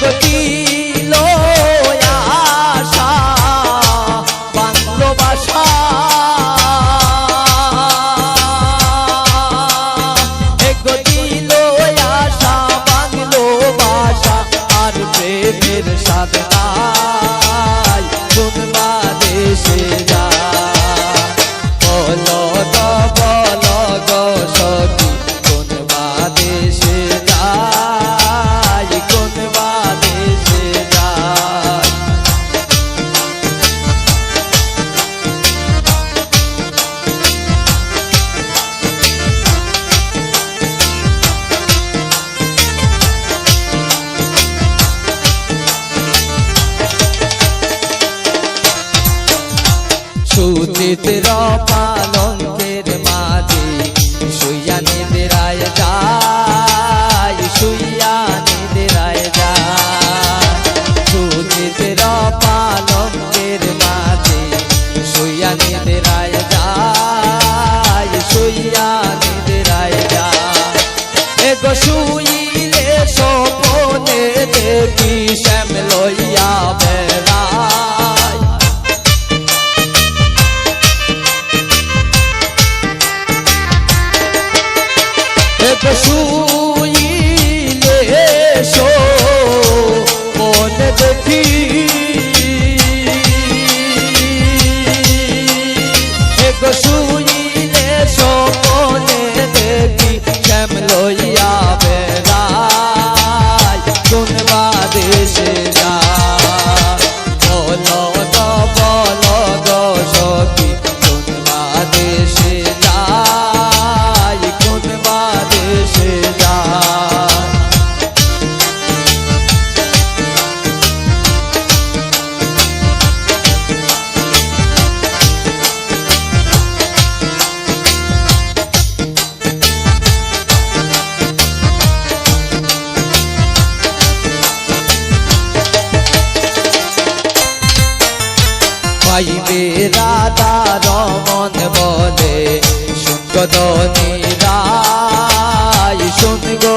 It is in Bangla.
গতি সুচিত পালঙ্কের মাঝে শুইয়া নিদ্রায় যায়, শুইয়া নিদ্রায় যায়। সুচিত পালঙ্কের মাঝে শুইয়া নিদ্রায় যায়, শুইয়া নিদ্রায় যায়। এগো শুইলে সপনে দেখি শ্যাম লইয়া বেড়ায় pessoa পাইবে রাধা রমন বলে শুনগো দনি রায় শুনগো